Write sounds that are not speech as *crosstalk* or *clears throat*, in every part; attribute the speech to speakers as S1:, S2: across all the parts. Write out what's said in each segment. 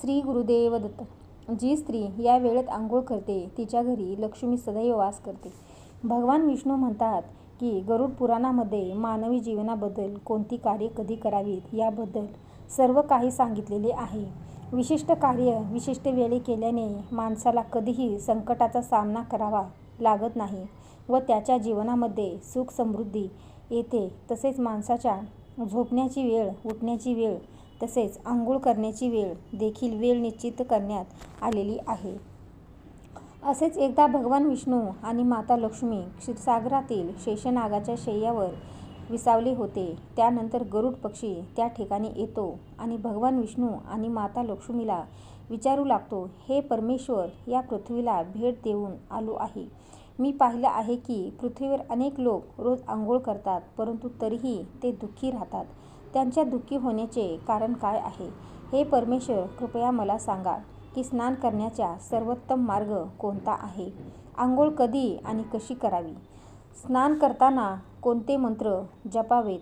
S1: श्री गुरुदेव दत्त जी स्त्री या वेळेत आंघोळ करते तिच्या घरी लक्ष्मी सदैव वास करते. भगवान विष्णू म्हणतात की गरुड पुराणामध्ये मानवी जीवनाबद्दल कोणती कार्य कधी करावीत याबद्दल सर्व काही सांगितलेले आहे. विशिष्ट कार्य विशिष्ट वेळी केल्याने माणसाला कधीही संकटाचा सामना करावा लागत नाही व त्याच्या जीवनामध्ये सुख समृद्धी येते. तसेच माणसाच्या झोपण्याची वेळ उठण्याची वेळ तसेच आंघोळ करण्याची वेळ देखील वेळ निश्चित करण्यात आलेली आहे. असेच एकदा भगवान विष्णू आणि माता लक्ष्मी क्षीरसागरातील शेषनागाच्या शय्यावर विसावले होते. त्यानंतर गरुड पक्षी त्या ठिकाणी येतो आणि भगवान विष्णू आणि माता लक्ष्मीला विचारू लागतो हे परमेश्वर या पृथ्वीला भेट देऊन आलो आहे. मी पाहिलं आहे की पृथ्वीवर अनेक लोक रोज आंघोळ करतात परंतु तरीही ते दुःखी राहतात. त्यांच्या दुःखी होण्याचे कारण काय आहे? हे परमेश्वर कृपया मला सांगा की स्नान करण्याचा सर्वोत्तम मार्ग कोणता आहे? आंघोळ कधी आणि कशी करावी? स्नान करताना कोणते मंत्र जपावेत?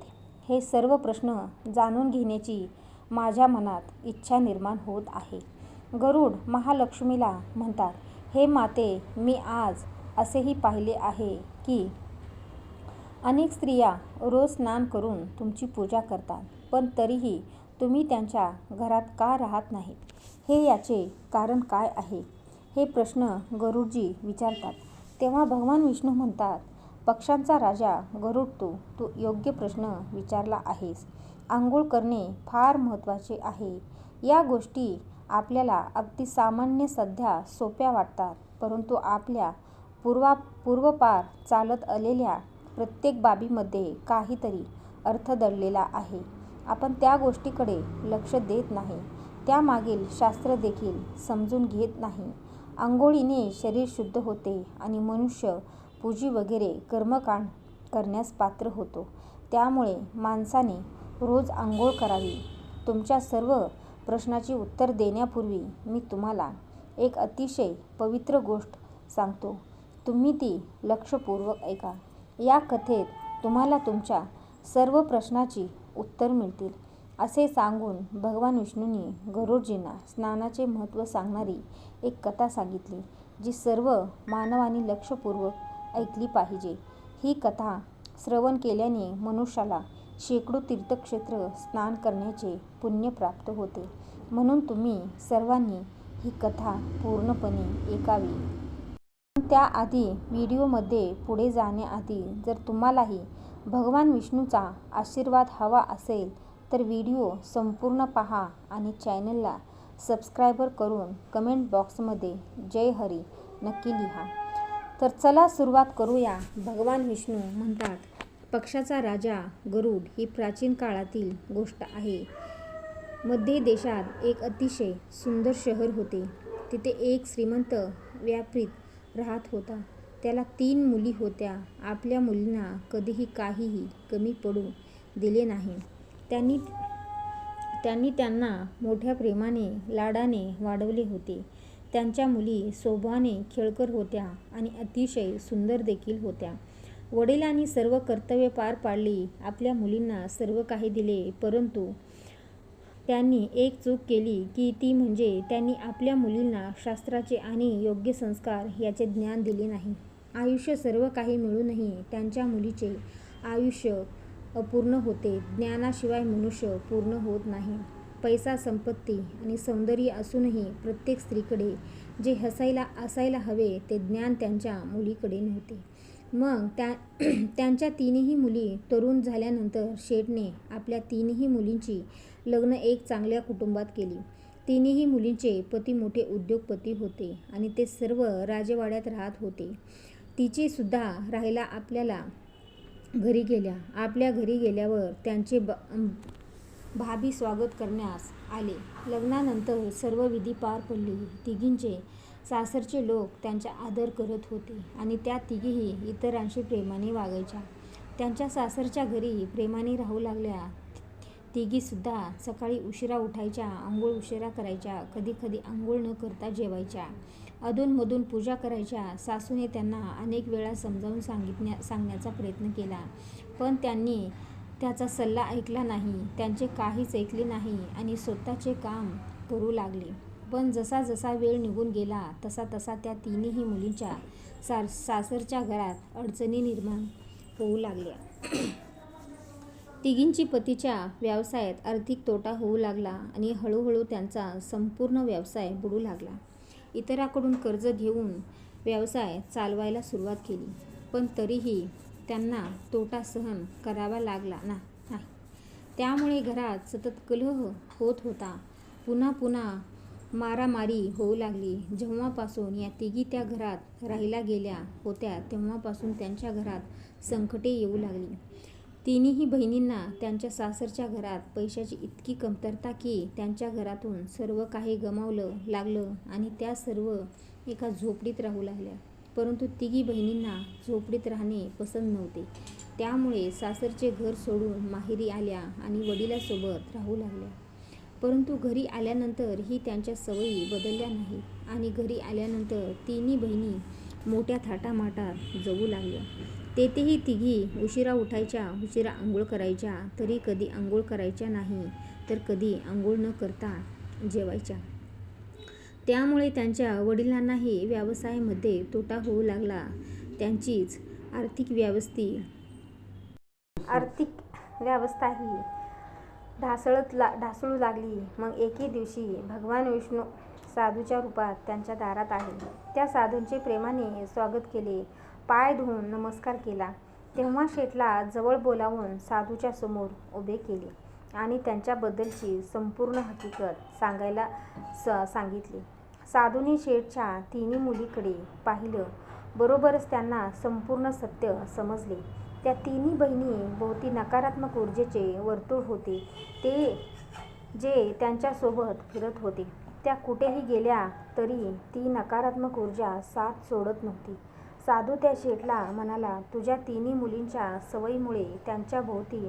S1: हे सर्व प्रश्न जाणून घेण्याची माझ्या मनात इच्छा निर्माण होत आहे. गरुड महालक्ष्मीला म्हणतात हे माते मी आज असेही पाहिले आहे की अनेक स्त्रिया रोज स्नान करून तुमची पूजा करतात पण तरीही तुम्ही त्यांच्या घरात का राहत नाहीत? हे याचे कारण काय आहे? हे प्रश्न गरुडजी विचारतात. तेव्हा भगवान विष्णू म्हणतात पक्ष्यांचा राजा गरुड तू तू योग्य प्रश्न विचारला आहेस. आंघोळ करणे फार महत्त्वाचे आहे. या गोष्टी आपल्याला अगदी सामान्य सध्या सोप्या वाटतात परंतु आपल्या पूर्वा पूर्वपार चालत आलेल्या प्रत्येक बाबीमध्ये काहीतरी अर्थ दडलेला आहे. आपण त्या गोष्टीकडे लक्ष देत नाही. त्यामागील शास्त्र देखील समजून घेत नाही. आंघोळीने शरीर शुद्ध होते आणि मनुष्य पूजी वगैरे कर्मकांड करण्यास पात्र होतो. त्यामुळे माणसाने रोज आंघोळ करावी. तुमच्या सर्व प्रश्नाची उत्तर देण्यापूर्वी मी तुम्हाला एक अतिशय पवित्र गोष्ट सांगतो. तुम्ही ती लक्षपूर्वक ऐका. या कथेत तुम्हाला तुमच्या सर्व प्रश्नाची उत्तर मिळतील. असे सांगून भगवान विष्णूंनी गरुडजींना स्नानाचे महत्त्व सांगणारी एक कथा सांगितली जी सर्व मानवाने लक्षपूर्वक ऐकली पाहिजे. ही कथा श्रवण केल्याने मनुष्याला शेकडो तीर्थक्षेत्र स्नान करण्याचे पुण्य प्राप्त होते. म्हणून तुम्ही सर्वांनी ही कथा पूर्णपणे ऐकावी. त्याआधी व्हिडिओमध्ये पुढे जाण्याआधी जर तुम्हालाही भगवान विष्णूचा आशीर्वाद हवा असेल तर व्हिडिओ संपूर्ण पहा आणि चॅनलला सबस्क्रायबर करून कमेंट बॉक्समध्ये जय हरी नक्की लिहा. तर चला सुरुवात करूया. भगवान विष्णू म्हणतात पक्षाचा राजा गरुड ही प्राचीन काळातील गोष्ट आहे. मध्ये देशात एक अतिशय सुंदर शहर होते. तिथे एक श्रीमंत व्यापारीत राहत होता. त्याला तीन मुली होत्या. आपल्या मुलींना कधीही काहीही कमी पडू दिले नाही. त्यांनी त्यांनी त्यांना मोठ्या प्रेमाने लाडाने वाढवले होते. त्यांच्या मुली शोभाने खेळकर होत्या आणि अतिशय सुंदर देखील होत्या. वडिलांनी सर्व कर्तव्य पार पाडली. आपल्या मुलींना सर्व काही दिले परंतु त्यांनी एक चूक केली की ती म्हणजे त्यांनी आपल्या मुलींना शास्त्राचे आणि योग्य संस्कार याचे ज्ञान दिले नाही. आयुष्य सर्व काही मिळूनही त्यांच्या मुलीचे आयुष्य अपूर्ण होते. ज्ञानाशिवाय मनुष्य पूर्ण होत नाही. पैसा संपत्ती आणि सौंदर्य असूनही प्रत्येक स्त्रीकडे जे हसायला असायला हवे ते ज्ञान त्यांच्या मुलीकडे नव्हते. मग त्या *clears throat* त्यांच्या तीनही मुली तरुण झाल्यानंतर शेठने आपल्या तीनही मुलींची लग्न एक चांगल्या कुटुंबात केली. तिन्ही मुलींचे पती मोठे उद्योगपती होते आणि ते सर्व राजवाड्यात राहत होते. तिचे सुद्धा राहायला आपल्याला घरी गेल्या. आपल्या घरी गेल्यावर त्यांचे ब भाभी स्वागत करण्यास आले. लग्नानंतर सर्व विधी पार पडली. तिघींचे सासरचे लोक त्यांचा आदर करत होते आणि त्या तिघीही इतरांशी प्रेमाने वागायच्या. त्यांच्या सासरच्या घरी प्रेमाने राहू लागल्या. तिघीसुद्धा सकाळी उशिरा उठायच्या आंघोळ उशिरा करायच्या कधी कधी आंघोळ न करता जेवायच्या. अधूनमधून पूजा करायच्या. सासूने त्यांना अनेक वेळा समजावून सांगितण्या सांगण्याचा प्रयत्न केला. पण त्यांनी त्याचा सल्ला ऐकला नाही त्यांचे काहीच ऐकले नाही आणि स्वतःचे काम करू लागले. पण जसा जसा वेळ निघून गेला तसा तसा त्या तिन्ही मुलींच्या सार सासरच्या घरात अडचणी निर्माण होऊ लागल्या. तिघींची पतीच्या व्यवसायात आर्थिक तोटा होऊ लागला आणि हळूहळू त्यांचा संपूर्ण व्यवसाय बुडू लागला. इतराकडून कर्ज घेऊन व्यवसाय चालवायला सुरुवात केली. पण तरीही त्यांना तोटा सहन करावा लागला ना नाही. त्यामुळे घरात सतत कलह होत होता. पुन्हा पुन्हा मारामारी होऊ लागली. जेव्हापासून या तिघी त्या घरात राहिल्या गेल्या होत्या तेव्हापासून त्यांच्या घरात संकटे येऊ लागली. तिन्ही बहिणींना त्यांच्या सासरच्या घरात पैशाची इतकी कमतरता की त्यांच्या घरातून सर्व काही गमावलं लागलं आणि त्या सर्व एका झोपडीत राहू लागल्या. परंतु तिघी बहिणींना झोपडीत राहणे पसंत नव्हते. त्यामुळे सासरचे घर सोडून माहेरी आल्या आणि वडिलासोबत राहू लागल्या. परंतु घरी आल्यानंतर ही त्यांच्या सवयी बदलल्या नाहीत आणि घरी आल्यानंतर तिन्ही बहिणी मोठ्या थाटामाटात जगू लागल्या. तेथेही तिघी उशिरा उठायच्या उशिरा आंघोळ करायच्या तरी कधी आंघोळ करायच्या नाही तर कधी आंघोळ न करता जेवायच्या. त्यामुळे त्यांच्या वडिलांनाही व्यवसायामध्ये तोटा होऊ लागला. त्यांचीच आर्थिक व्यवस्थी आर्थिक व्यवस्थाही ढासळत ला ढासळू लागली. मग एके दिवशी भगवान विष्णू साधूच्या रूपात त्यांच्या दारात आले. त्या साधूंचे प्रेमाने स्वागत केले. पाय धुवून नमस्कार केला. तेव्हा शेठला जवळ बोलावून साधूच्या समोर उभे केले आणि त्यांच्याबद्दलची संपूर्ण हकीकत सांगायला स सांगितली. साधूने शेठच्या तिन्ही मुलीकडे पाहिलं. बरोबरच त्यांना संपूर्ण सत्य समजले. त्या तिन्ही बहिणी भोवती नकारात्मक ऊर्जेचे वर्तुळ होते. ते जे त्यांच्यासोबत फिरत होते. त्या कुठेही गेल्या तरी ती नकारात्मक ऊर्जा साथ सोडत नव्हती. साधू त्या शेठला म्हणाला तुझ्या तिन्ही मुलींच्या सवयीमुळे त्यांच्या भोवती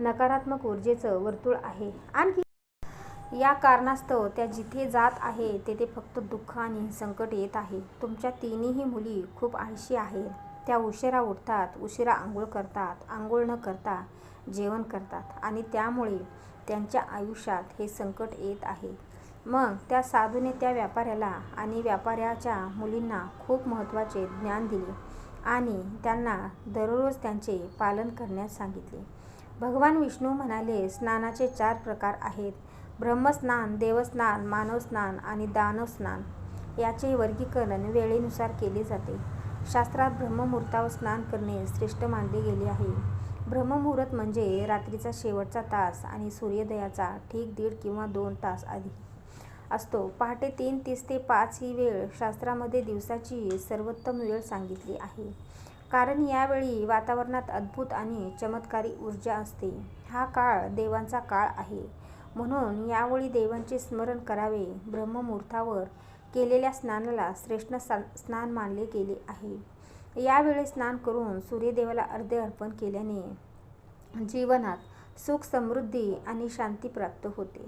S1: नकारात्मक ऊर्जेचं वर्तुळ आहे. आणखी या कारणास्तव त्या जिथे जात आहे तेथे फक्त दुःख आणि संकट येत आहे. तुमच्या तिन्ही मुली खूप आळशी आहेत. त्या उशिरा उठतात उशिरा आंघोळ करतात आंघोळ न करता जेवण करतात आणि त्यामुळे त्यांच्या आयुष्यात हे संकट येत आहे. मग त्या साधूने त्या व्यापाऱ्याला आणि व्यापाऱ्याच्या मुलींना खूप महत्त्वाचे ज्ञान दिले आणि त्यांना दररोज त्यांचे पालन करण्यास सांगितले. भगवान विष्णू म्हणाले स्नानाचे चार प्रकार आहेत. ब्रह्मस्नान देवस्नान मानवस्नान आणि दानवस्नान. याचे वर्गीकरण वेळेनुसार केले जाते. शास्त्रात ब्रह्ममुहूर्तावर स्नान करणे श्रेष्ठ मानले गेले आहे. ब्रह्ममुहूर्त म्हणजे रात्रीचा शेवटचा तास आणि सूर्योदयाचा ठीक दीड किंवा दोन तास आधी. असतो. पहाटे तीन तीस ते पाच ही वेळ शास्त्रामध्ये दिवसाची सर्वोत्तम वेळ सांगितली आहे. कारण यावेळी वातावरणात अद्भुत आणि चमत्कारी ऊर्जा असते. हा काळ देवांचा काळ आहे. म्हणून यावेळी देवांचे स्मरण करावे. ब्रह्ममुहूर्तावर केलेल्या स्नानाला श्रेष्ठ स्नान मानले गेले आहे. यावेळी स्नान करून सूर्यदेवाला अर्धे अर्पण केल्याने जीवनात सुख समृद्धी आणि शांती प्राप्त होते.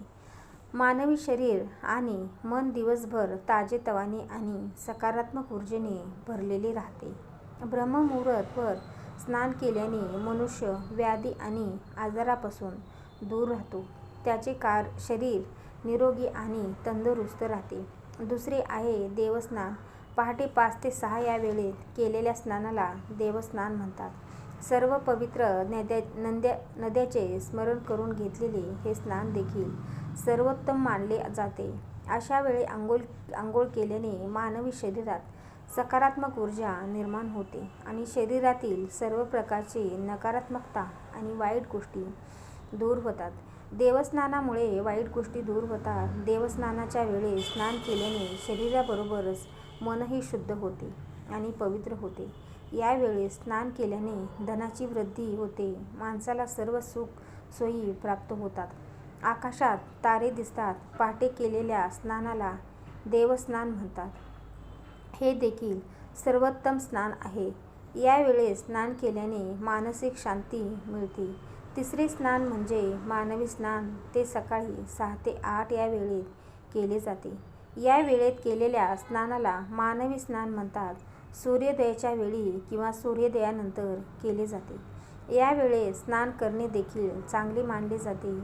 S1: मानवी शरीर आणि मन दिवसभर ताजेतवाने आणि सकारात्मक ऊर्जेने भरलेले राहते. ब्रह्ममुहूर्तवर स्नान केल्याने मनुष्य व्याधी आणि आजारापासून दूर राहतो. त्याचे कार शरीर निरोगी आणि तंदुरुस्त राहते. दुसरे आहे देवस्नान पहाटे पाच ते सहा या वेळेत केलेल्या स्नानाला देवस्नान म्हणतात. सर्व पवित्र नद्या नद्या नद्याचे स्मरण करून घेतलेले हे स्नान देखील सर्वोत्तम मानले जाते. अशा वेळी आंघोळ आंघोळ केल्याने मानवी शरीरात सकारात्मक ऊर्जा निर्माण होते आणि शरीरातील सर्व प्रकारची नकारात्मकता आणि वाईट गोष्टी दूर होतात. देवस्नानामुळे वाईट गोष्टी दूर होतात. देवस्नानाच्या वेळी स्नान केल्याने शरीराबरोबरच मनही शुद्ध होते आणि पवित्र होते. यावेळी स्नान केल्याने धनाची वृद्धी होते. माणसाला सर्व सुख सोयी प्राप्त होतात. आकाशात तारे दिसतात. पहाटे केलेल्या स्नानाला देवस्नान म्हणतात. हे देखील सर्वोत्तम स्नान आहे. यावेळी स्नान केल्याने मानसिक शांती मिळते. तिसरे स्नान म्हणजे मानवी स्नान. ते सकाळी सहा ते आठ या वेळेत केले जाते. या वेळेत केलेल्या स्नानाला मानवी स्नान म्हणतात. सूर्योदयाच्या वेळी किंवा सूर्योदयानंतर केले जाते. यावेळेस स्नान करणे देखील चांगले मानले जाते.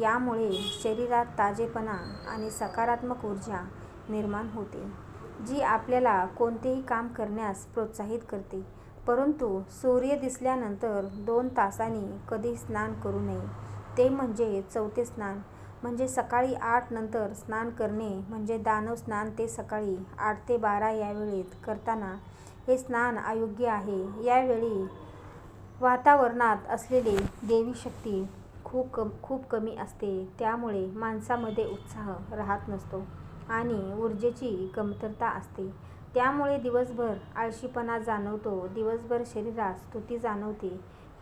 S1: यामुळे शरीरात ताजेपणा आणि सकारात्मक ऊर्जा निर्माण होते जी आपल्याला कोणतेही काम करण्यास प्रोत्साहित करते. परंतु सूर्य दिसल्यानंतर दोन तासांनी कधी स्नान करू नये ते म्हणजे चौथे स्नान. म्हणजे सकाळी आठ नंतर स्नान करणे म्हणजे दानव स्नान ते सकाळी आठ ते बारा या वेळेत करताना हे स्नान अयोग्य आहे. यावेळी वातावरणात असलेली देवी शक्ती खूप कम खूप कमी असते. त्यामुळे माणसामध्ये उत्साह राहत नसतो आणि ऊर्जेची कमतरता असते. त्यामुळे दिवसभर आळशीपणा जाणवतो दिवसभर शरीरात स्तुती जाणवते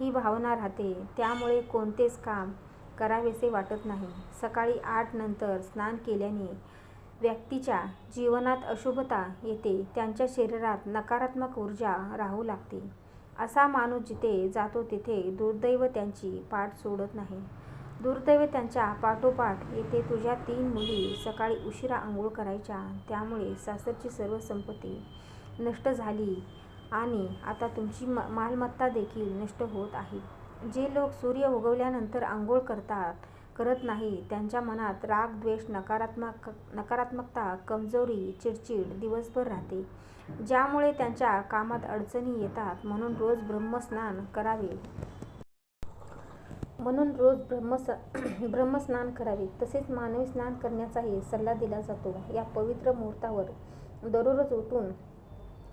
S1: ही भावना राहते. त्यामुळे कोणतेच काम करावेसे वाटत नाही. सकाळी आठ नंतर स्नान केल्याने व्यक्तीच्या जीवनात अशुभता येते. त्यांच्या शरीरात नकारात्मक ऊर्जा राहू लागते. असा माणूस जिथे जातो तिथे दुर्दैव त्यांची पाठ सोडत नाही. दुर्दैव त्यांच्या पाठोपाठ येते. तुझ्या तीन मुली सकाळी उशिरा आंघोळ करायच्या. त्यामुळे सासरची सर्व संपत्ती नष्ट झाली आणि आता तुमची म मालमत्ता देखील नष्ट होत आहे. जे लोक सूर्य उगवल्यानंतर आंघोळ करतात करत नाही त्यांच्या मनात राग द्वेष नकारात्मक नकारात्मकता कमजोरी चिडचिड दिवसभर राहते. ज्यामुळे त्यांच्या कामात अडचणी येतात म्हणून रोज ब्रह्मस्नान करावे. म्हणून रोज ब्रह्मस ब्रह्मस्नान करावे. तसेच मानवी स्नान करण्याचाही सल्ला दिला जातो. या पवित्र मुहूर्तावर दररोज उठून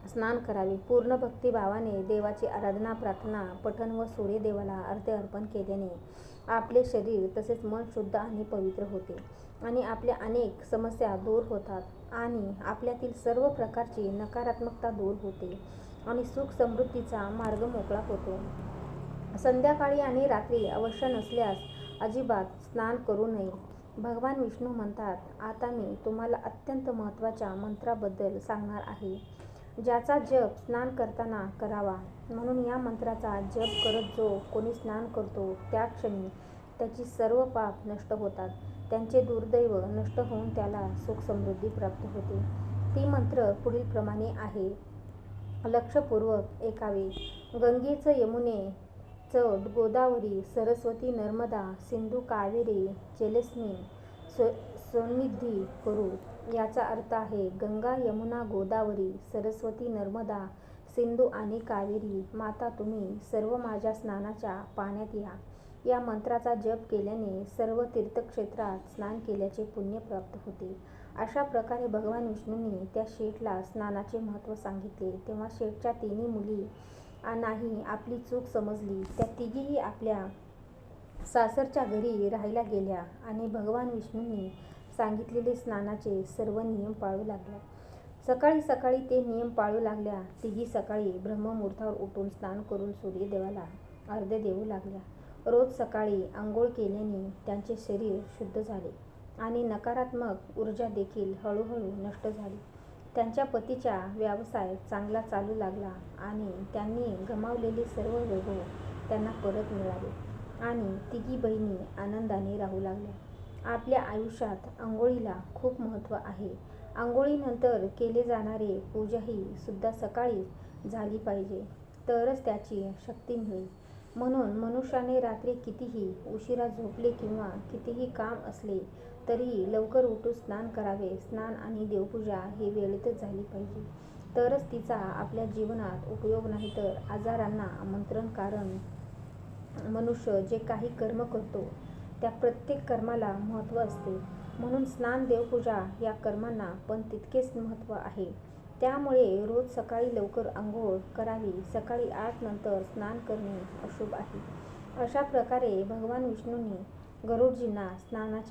S1: स्नान करावे. पूर्ण भक्तिभावाने देवाची आराधना प्रार्थना पठण व सूर्यदेवाला अर्घ्य अर्पण केल्याने आपले शरीर तसेच मन शुद्ध आणि पवित्र होते आणि आपल्या अनेक समस्या दूर होतात आणि आपल्यातील सर्व प्रकारची नकारात्मकता दूर होते आणि सुख समृद्धीचा मार्ग मोकळा होतो. संध्याकाळी आणि रात्री अवश्य नसल्यास अजिबात स्नान करू नये. भगवान विष्णू म्हणतात आता मी तुम्हाला अत्यंत महत्त्वाच्या मंत्राबद्दल सांगणार आहे. ज्याचा जप स्नान करताना करावा. म्हणून या मंत्राचा जप करत जो कोणी स्नान करतो त्या क्षणी त्याची सर्व पाप नष्ट होतात. त्यांचे दुर्दैव नष्ट होऊन त्याला सुख समृद्धी प्राप्त होते. ती मंत्र पुढील प्रमाणे आहे. लक्षपूर्वक ऐकावे. गंगेचं यमुने च गोदावरी सरस्वती नर्मदा सिंधू कावेरी जलस्मिन स सन्निधी करू याचा अर्थ आहे गंगा यमुना गोदावरी सरस्वती नर्मदा सिंधू आणि कावेरी माता तुम्ही सर्व माझ्या स्नानाच्या पाण्यात या. या मंत्राचा जप केल्याने सर्व तीर्थक्षेत्रात स्नान केल्याचे पुण्य प्राप्त होते. अशा प्रकारे भगवान विष्णूंनी त्या शेठला स्नानाचे महत्त्व सांगितले. तेव्हा शेठच्या तिन्ही मुली नाही आपली चूक समजली. त्या तिघीही आपल्या सासरच्या घरी राहायला गेल्या आणि भगवान विष्णूंनी सांगितलेले स्नानाचे सर्व नियम पाळू लागल्या. सकाळी सकाळी ते नियम पाळू लागल्या. तिघी सकाळी ब्रह्ममुहूर्तावर उठून स्नान करून सूर्यदेवाला अर्धे देऊ लागल्या. रोज सकाळी आंघोळ केल्याने त्यांचे शरीर शुद्ध झाले आणि नकारात्मक ऊर्जा देखील हळूहळू नष्ट झाली. त्यांच्या पतीचा व्यवसाय चांगला चालू लागला आणि त्यांनी गमावलेले सर्व वैभव त्यांना परत मिळाले. आणि तिघी बहिणी आनंदाने राहू लागल्या. आपल्या आयुष्यात आंघोळीला खूप महत्त्व आहे. आंघोळीनंतर केले जाणारे पूजाही सुद्धा सकाळी झाली पाहिजे. तरच त्याची शक्ती मिळेल. म्हणून मनुष्याने रात्री कितीही उशिरा झोपले किंवा कितीही काम असले तरीही लवकर उठून स्नान करावे. स्नान आणि देवपूजा हे वेळेतच झाली पाहिजे. तरच तिचा आपल्या जीवनात उपयोग नाही तर आजारांना आमंत्रण कारण मनुष्य जे काही कर्म करतो त्या प्रत्येक कर्माला महत्त्व असते. म्हणून स्नान देवपूजा या कर्मांना पण तितकेच महत्त्व आहे. त्यामुळे रोज सकाळी लवकर आंघोळ करावी सकाळी आठ नंतर स्नान करणे अशुभ आहे. अशा प्रकारे भगवान विष्णूंनी गरुडजींना स्नानाचे